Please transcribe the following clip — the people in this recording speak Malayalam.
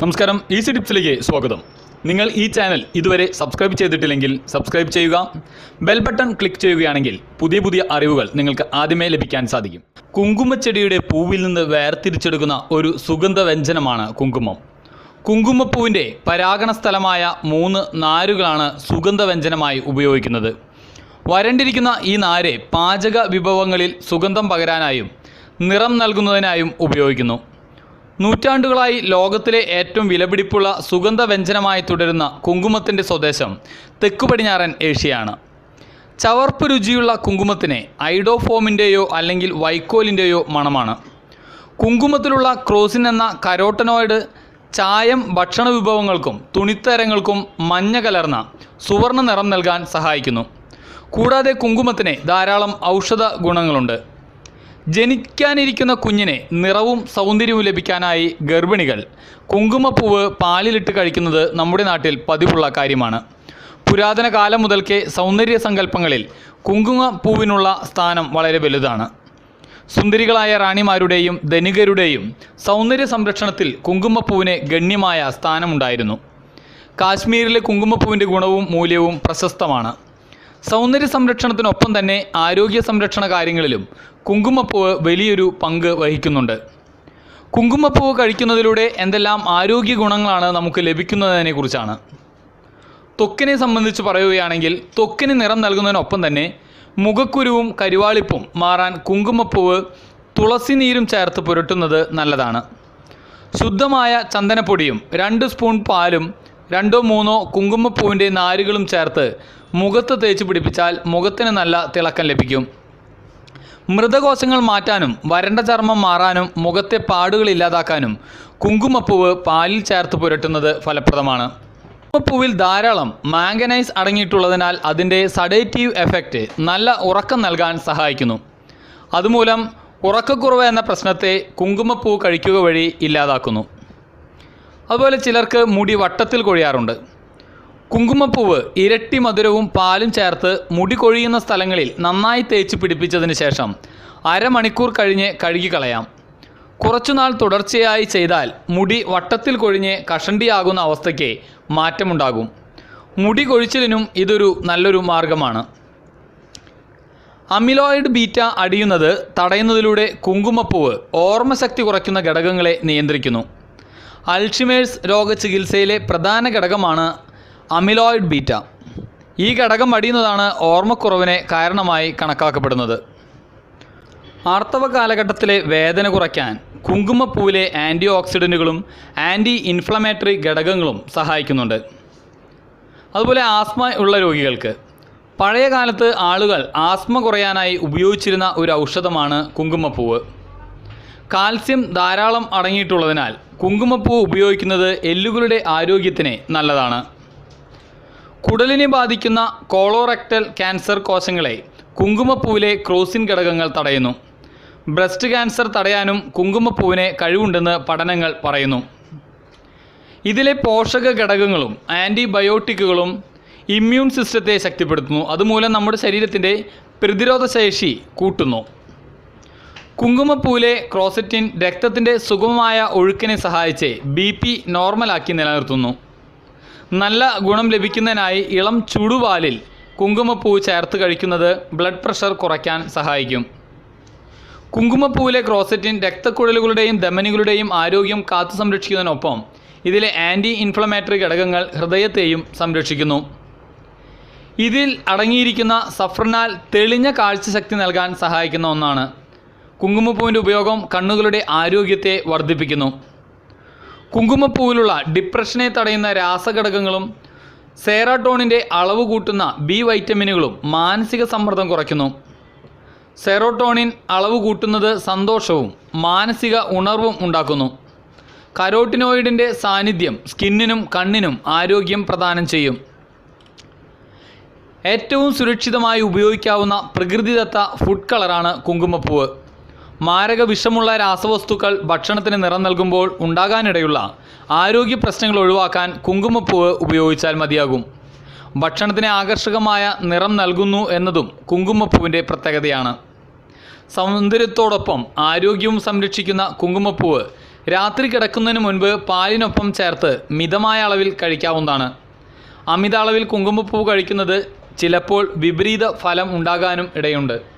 നമസ്കാരം ഈസി ടിപ്സിലേക്ക് സ്വാഗതം. നിങ്ങൾ ഈ ചാനൽ ഇതുവരെ സബ്സ്ക്രൈബ് ചെയ്തിട്ടില്ലെങ്കിൽ സബ്സ്ക്രൈബ് ചെയ്യുക ബെൽ ബട്ടൺ ക്ലിക്ക് ചെയ്യുകയാണെങ്കിൽ പുതിയ പുതിയ അറിവുകൾ നിങ്ങൾക്ക് ആദ്യമേ ലഭിക്കാൻ സാധിക്കും. കുങ്കുമച്ചെടിയുടെ പൂവിൽ നിന്ന് വേർതിരിച്ചെടുക്കുന്ന ഒരു സുഗന്ധ വ്യഞ്ജനമാണ് കുങ്കുമം. കുങ്കുമപ്പൂവിന്റെ പരാഗണ സ്ഥലമായ മൂന്ന് നാരുകളാണ് സുഗന്ധ വ്യഞ്ജനമായി ഉപയോഗിക്കുന്നത്. വരണ്ടിരിക്കുന്ന ഈ നാര് പാചക വിഭവങ്ങളിൽ സുഗന്ധം പകരാനായും നിറം നൽകുന്നതിനായും ഉപയോഗിക്കുന്നു. നൂറ്റാണ്ടുകളായി ലോകത്തിലെ ഏറ്റവും വിലപിടിപ്പുള്ള സുഗന്ധവ്യഞ്ജനമായി തുടരുന്ന കുങ്കുമത്തിന്റെ സ്വദേശം തെക്കു പടിഞ്ഞാറൻ ഏഷ്യയാണ്. ചവർപ്പ് രുചിയുള്ള കുങ്കുമത്തിന് ഐഡോഫോമിന്റെയോ അല്ലെങ്കിൽ വൈക്കോലിന്റെയോ മണമാണ്. കുങ്കുമത്തിലുള്ള ക്രോസിൻ എന്ന കരോട്ടനോയിഡ് ചായം ഭക്ഷണ വിഭവങ്ങൾക്കും തുണിത്തരങ്ങൾക്കും മഞ്ഞ കലർന്ന സുവർണ നിറം നൽകാൻ സഹായിക്കുന്നു. കൂടാതെ കുങ്കുമത്തിന് ധാരാളം ഔഷധ ഗുണങ്ങളുണ്ട്. ജനിക്കാനിരിക്കുന്ന കുഞ്ഞിനെ നിറവും സൗന്ദര്യവും ലഭിക്കാനായി ഗർഭിണികൾ. കുങ്കുമപ്പൂവ് പാലിലിട്ട് കഴിക്കുന്നത് നമ്മുടെ നാട്ടിൽ പതിവുള്ള കാര്യമാണ്. പുരാതന കാലം മുതൽക്കേ സൗന്ദര്യ സങ്കല്പങ്ങളിൽ കുങ്കുമപ്പൂവിനുള്ള സ്ഥാനം വളരെ വലുതാണ്. സുന്ദരികളായ റാണിമാരുടെയും ധനികരുടെയും സൗന്ദര്യ സംരക്ഷണത്തിൽ കുങ്കുമപ്പൂവിന് ഗണ്യമായ സ്ഥാനമുണ്ടായിരുന്നു. കാശ്മീരിലെ കുങ്കുമപ്പൂവിന്റെ ഗുണവും മൂല്യവും പ്രശസ്തമാണ്. സൗന്ദര്യ സംരക്ഷണത്തിനൊപ്പം തന്നെ ആരോഗ്യ സംരക്ഷണ കാര്യങ്ങളിലും കുങ്കുമപ്പൂവ് വലിയൊരു പങ്ക് വഹിക്കുന്നുണ്ട്. കുങ്കുമപ്പൂവ് കഴിക്കുന്നതിലൂടെ എന്തെല്ലാം ആരോഗ്യ ഗുണങ്ങളാണ് നമുക്ക് ലഭിക്കുന്നതിനെക്കുറിച്ചാണ് ത്വക്കിനെ സംബന്ധിച്ച് പറയുകയാണെങ്കിൽ ത്വക്കിന് നിറം നൽകുന്നതിനൊപ്പം തന്നെ മുഖക്കുരുവും കരിവാളിപ്പും മാറാൻ കുങ്കുമപ്പൂവ് തുളസി നീരും ചേർത്ത് പുരട്ടുന്നത് നല്ലതാണ്. ശുദ്ധമായ ചന്ദനപ്പൊടിയും രണ്ട് സ്പൂൺ പാലും രണ്ടോ മൂന്നോ കുങ്കുമപ്പൂവിന്റെ നാരുകളും ചേർത്ത് മുഖത്ത് തേച്ച് പിടിപ്പിച്ചാൽ മുഖത്തിന് നല്ല തിളക്കം ലഭിക്കും. മൃതകോശങ്ങൾ മാറ്റാനും വരണ്ട ചർമ്മം മാറാനും മുഖത്തെ പാടുകൾ ഇല്ലാതാക്കാനും കുങ്കുമപ്പൂവ് പാലിൽ ചേർത്ത് പുരട്ടുന്നത് ഫലപ്രദമാണ്. കുങ്കുമപ്പൂവിൽ ധാരാളം മാംഗനൈസ് അടങ്ങിയിട്ടുള്ളതിനാൽ അതിന്റെ സഡേറ്റീവ് എഫക്റ്റ് നല്ല ഉറക്കം നൽകാൻ സഹായിക്കുന്നു. അതുമൂലം ഉറക്കക്കുറവ് എന്ന പ്രശ്നത്തെ കുങ്കുമപ്പൂ കഴിക്കുക വഴി ഇല്ലാതാക്കുന്നു. അതുപോലെ ചിലർക്ക് മുടി വട്ടത്തിൽ കൊഴിയാറുണ്ട്. കുങ്കുമപ്പൂവ് ഇരട്ടി മധുരവും പാലും ചേർത്ത് മുടി കൊഴിയുന്ന സ്ഥലങ്ങളിൽ നന്നായി തേച്ച് പിടിപ്പിച്ചതിന് ശേഷം അരമണിക്കൂർ കഴിഞ്ഞ് കഴുകിക്കളയാം കുറച്ചുനാൾ തുടർച്ചയായി ചെയ്താൽ മുടി വട്ടത്തിൽ കൊഴിഞ്ഞ് കഷണ്ടിയാകുന്ന അവസ്ഥയ്ക്ക് മാറ്റമുണ്ടാകും. മുടി കൊഴിച്ചിലിനും ഇതൊരു നല്ലൊരു മാർഗമാണ്. അമിലോയിഡ് ബീറ്റ അടിയുന്നത് തടയുന്നതിലൂടെ കുങ്കുമപ്പൂവ് ഓർമ്മശക്തി കുറയ്ക്കുന്ന ഘടകങ്ങളെ നിയന്ത്രിക്കുന്നു. അൾഷിമേഴ്സ് രോഗചികിത്സയിലെ പ്രധാന ഘടകമാണ് അമിലോയിഡ് ബീറ്റ. ഈ ഘടകം അടിയുന്നതാണ് ഓർമ്മക്കുറവിനെ കാരണമായി കണക്കാക്കപ്പെടുന്നത്. ആർത്തവ കാലഘട്ടത്തിലെ വേദന കുറയ്ക്കാൻ കുങ്കുമപ്പൂവിലെ ആന്റി ഓക്സിഡന്റുകളും ആന്റി ഇൻഫ്ലമേറ്ററി ഘടകങ്ങളും സഹായിക്കുന്നുണ്ട്. അതുപോലെ ആസ്മ ഉള്ള രോഗികൾക്ക്. പഴയ കാലത്ത് ആളുകൾ ആസ്മ കുറയാനായി ഉപയോഗിച്ചിരുന്ന ഒരു ഔഷധമാണ് കുങ്കുമപ്പൂവ്. കാൽസ്യം ധാരാളം അടങ്ങിയിട്ടുള്ളതിനാൽ കുങ്കുമപ്പൂ ഉപയോഗിക്കുന്നത് എല്ലുകളുടെ ആരോഗ്യത്തിന് നല്ലതാണ്. കുടലിനെ ബാധിക്കുന്ന കോളോറക്ടൽ ക്യാൻസർ കോശങ്ങളെ കുങ്കുമപ്പൂവിലെ ക്രോസിൻ ഘടകങ്ങൾ തടയുന്നു. ബ്രസ്റ്റ് ക്യാൻസർ തടയാനും കുങ്കുമപ്പൂവിന് കഴിവുണ്ടെന്ന് പഠനങ്ങൾ പറയുന്നു. ഇതിലെ പോഷക ഘടകങ്ങളും ആന്റിബയോട്ടിക്കുകളും ഇമ്മ്യൂൺ സിസ്റ്റത്തെ ശക്തിപ്പെടുത്തുന്നു. അതുമൂലം നമ്മുടെ ശരീരത്തിന്റെ പ്രതിരോധശേഷി കൂട്ടുന്നു. കുങ്കുമപ്പൂവിലെ ക്രോസറ്റിൻ രക്തത്തിന്റെ സുഗമമായ ഒഴുക്കിനെ സഹായിച്ച് ബി പി നോർമലാക്കി നിലനിർത്തുന്നു. നല്ല ഗുണം ലഭിക്കുന്നതിനായി ഇളം ചുടുപാലിൽ കുങ്കുമപ്പൂ ചേർത്ത് കഴിക്കുന്നത് ബ്ലഡ് പ്രഷർ കുറയ്ക്കാൻ സഹായിക്കും. കുങ്കുമപ്പൂവിലെ ക്രോസറ്റിൻ രക്തക്കുഴലുകളുടെയും ധമനികളുടെയും ആരോഗ്യം കാത്തു സംരക്ഷിക്കുന്നതിനൊപ്പം ഇതിലെ ആന്റി ഇൻഫ്ലമേറ്ററി ഘടകങ്ങൾ ഹൃദയത്തെയും സംരക്ഷിക്കുന്നു. ഇതിൽ അടങ്ങിയിരിക്കുന്ന സഫ്രനാൽ തെളിഞ്ഞ കാഴ്ചശക്തി നൽകാൻ സഹായിക്കുന്ന ഒന്നാണ്. കുങ്കുമപ്പൂവിന്റെ ഉപയോഗം കണ്ണുകളുടെ ആരോഗ്യത്തെ വർദ്ധിപ്പിക്കുന്നു. കുങ്കുമപ്പൂവിലുള്ള ഡിപ്രഷനെ തടയുന്ന രാസഘടകങ്ങളും സെറാട്ടോണിന്റെ അളവ് കൂട്ടുന്ന ബി വൈറ്റമിനുകളും മാനസിക സമ്മർദ്ദം കുറയ്ക്കുന്നു. സെറോട്ടോണിൻ അളവ് കൂട്ടുന്നത് സന്തോഷവും മാനസിക ഉണർവും ഉണ്ടാക്കുന്നു. കരോട്ടിനോയിഡിന്റെ സാന്നിധ്യം സ്കിന്നിനും കണ്ണിനും ആരോഗ്യം പ്രദാനം ചെയ്യും. ഏറ്റവും സുരക്ഷിതമായി ഉപയോഗിക്കാവുന്ന പ്രകൃതിദത്ത ഫുഡ് കളറാണ് കുങ്കുമപ്പൂവ്. മാരക വിഷമുള്ള രാസവസ്തുക്കൾ ഭക്ഷണത്തിന് നിറം നൽകുമ്പോൾ ഉണ്ടാകാനിടയുള്ള ആരോഗ്യ പ്രശ്നങ്ങൾ ഒഴിവാക്കാൻ കുങ്കുമപ്പൂവ് ഉപയോഗിച്ചാൽ മതിയാകും. ഭക്ഷണത്തിന് ആകർഷകമായ നിറം നൽകുന്നു എന്നതും കുങ്കുമപ്പൂവിന്റെ പ്രത്യേകതയാണ്. സൗന്ദര്യത്തോടൊപ്പം ആരോഗ്യവും സംരക്ഷിക്കുന്ന കുങ്കുമപ്പൂവ് രാത്രി കിടക്കുന്നതിന് മുൻപ് പാലിനൊപ്പം ചേർത്ത് മിതമായ അളവിൽ കഴിക്കാവുന്നതാണ്. അമിത അളവിൽ കുങ്കുമപ്പൂ കഴിക്കുന്നത് ചിലപ്പോൾ വിപരീത ഫലം ഉണ്ടാകാനും ഇടയുണ്ട്.